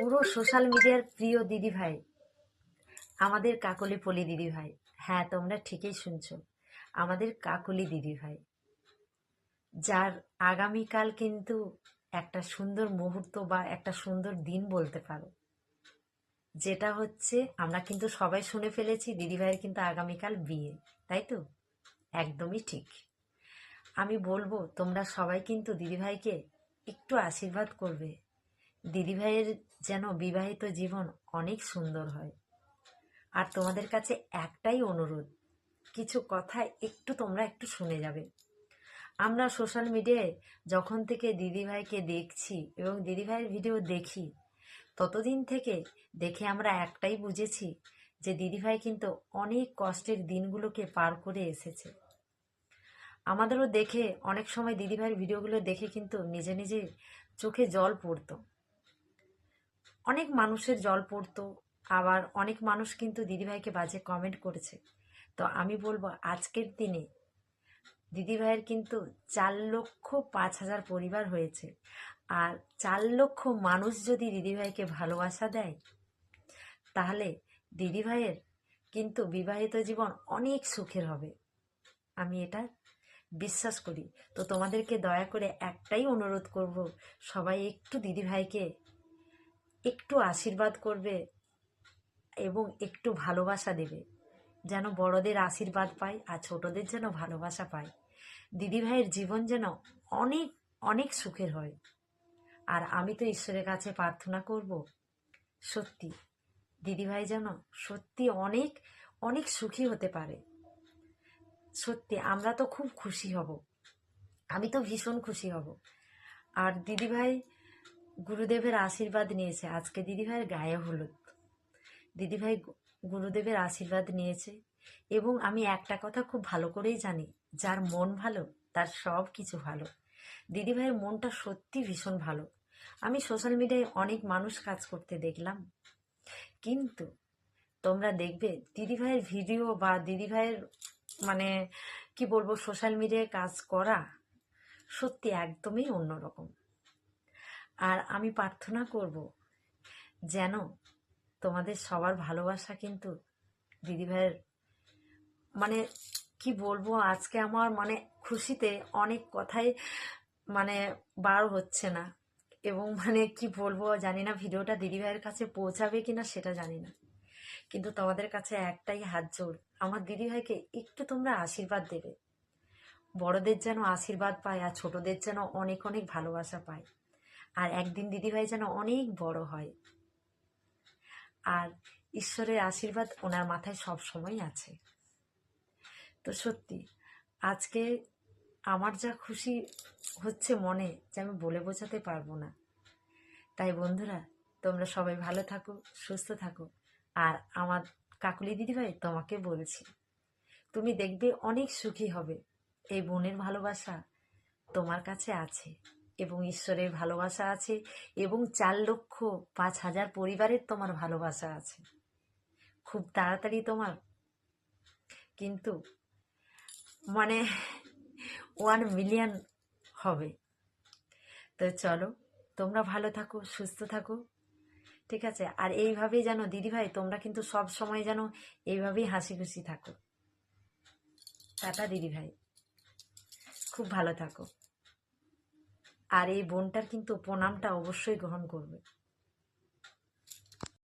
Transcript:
পুরো সোশ্যাল মিডিয়ার প্রিয় দিদি ভাই। আমাদের কাকলি পলি দিদি ভাই। হ্যাঁ তোমরা ঠিকই শুনছো। আমাদের কাকলি দিদি ভাই। যার আগামীকাল কিন্তু একটা সুন্দর মুহূর্ত বা একটা সুন্দর দিন বলতে পারো। যেটা হচ্ছে, আমরা কিন্তু সবাই শুনে ফেলেছি দিদিভাইয়ের কিন্তু আগামীকাল বিয়ে, তাই তো? একদমই ঠিক। আমি বলব, তোমরা সবাই কিন্তু দিদিভাইকে একটু আশীর্বাদ করবে। দিদিভাইয়ের যেন বিবাহিত জীবন অনেক সুন্দর হয়। আর তোমাদের কাছে একটাই অনুরোধ, কিছু কথা একটু তোমরা একটু শুনে যাবে। আমরা সোশ্যাল মিডিয়ায় যখন থেকে দিদিভাইকে দেখছি এবং দিদিভাইয়ের ভিডিও দেখি, ততদিন থেকে দেখে আমরা একটাই বুঝেছি যে দিদিভাই কিন্তু অনেক কষ্টের দিনগুলোকে পার করে এসেছে। আমাদেরও দেখে অনেক সময় দিদিভাইয়ের ভিডিওগুলো দেখে কিন্তু নিজে নিজে চোখে জল পড়তো। অনেক মানুষের জল পড়তো, আবার অনেক মানুষ কিন্তু দিদিভাইকে বাজে কমেন্ট করেছে। তো আমি বলব, আজকের দিনে দিদিভাইয়ের কিন্তু চার লক্ষ পাঁচ হাজার পরিবার হয়েছে। আর চার লক্ষ মানুষ যদি দিদিভাইকে ভালোবাসা দেয়, তাহলে দিদিভাইয়ের কিন্তু বিবাহিত জীবন অনেক সুখের হবে। আমি এটা বিশ্বাস করি। তো তোমাদেরকে দয়া করে একটাই অনুরোধ করব, সবাই একটু দিদিভাইকে একটু আশীর্বাদ করবে এবং একটু ভালোবাসা দেবে। যেন বড়দের আশীর্বাদ পায় আর ছোটদের যেন ভালোবাসা পায়। দিদিভাইয়ের জীবন যেন অনেক অনেক সুখের হয়। আর আমি তো ঈশ্বরের কাছে প্রার্থনা করব, সত্যি দিদিভাই যেন সত্যি অনেক অনেক সুখী হতে পারে। সত্যি, আমরা তো খুব খুশি হব। আমি তো ভীষণ খুশি হব। আর দিদিভাই গুরুদেবের আশীর্বাদ নিয়েছে। আজকে দিদিভাইয়ের গায়ে হলুদ। দিদিভাই গুরুদেবের আশীর্বাদ নিয়েছে এবং আমি একটা কথা খুব ভালো করেই জানি, যার মন ভালো, তার সব কিছু ভালো। দিদিভাইয়ের মনটা সত্যি ভীষণ ভালো। আমি সোশ্যাল মিডিয়ায় অনেক মানুষ কাজ করতে দেখলাম। কিন্তু তোমরা দেখবে, দিদিভাইয়ের ভিডিও বা দিদিভাইয়ের মানে কি বলব, সোশ্যাল মিডিয়ায় কাজ করা সত্যি একদমই অন্যরকম। আর আমি প্রার্থনা করব যেন তোমাদের সবার ভালোবাসা কিন্তু দিদিভাইয়ের মানে কি বলব, আজকে আমার মানে খুশিতে অনেক কথাই মানে বার হচ্ছে না। এবং মানে কি বলব, জানি না ভিডিওটা দিদিভাইয়ের কাছে পৌঁছাবে কিনা সেটা জানি না। কিন্তু তোমাদের কাছে একটাই হাত জোর আমার দিদিভাইকে একটু তোমরা আশীর্বাদ দেবে। বড়দের যেন আশীর্বাদ পায় আর ছোটদের যেন অনেক অনেক ভালোবাসা পায়। আর একদিন দিদিভাই যেন অনেক বড় হয়। আর ঈশ্বরের আশীর্বাদ ওনার মাথায় সব সময় আছে। তো সত্যি, আজকে আমার যা খুশি হচ্ছে মনে যে আমি বলে বোঝাতে পারব না। তাই বন্ধুরা, তোমরা সবাই ভালো থাকো, সুস্থ থাকো। আর আমার কাকুলি দিদিভাই তোমাকে বলছি, তুমি দেখবে অনেক সুখী হবে। এই বোনের ভালোবাসা তোমার কাছে আছে। এবং ঈশ্বরের ভালোবাসা আছে এবং চার লক্ষ পাঁচ হাজার পরিবারের তোমার ভালোবাসা আছে। খুব তাড়াতাড়ি তোমার। কিন্তু মানে ওয়ান মিলিয়ন হবে। তো চলো, তোমরা ভালো থাকো, সুস্থ থাকো, ঠিক আছে? আর এইভাবেই যেন, দিদিভাই, তোমরা কিন্তু সব সময় যেন এইভাবেই হাসি খুশি থাকো। টাটা, দিদিভাই। খুব ভালো থাকো। আর এই বোনটার কিন্তু প্রণামটা অবশ্যই গ্রহণ করবে।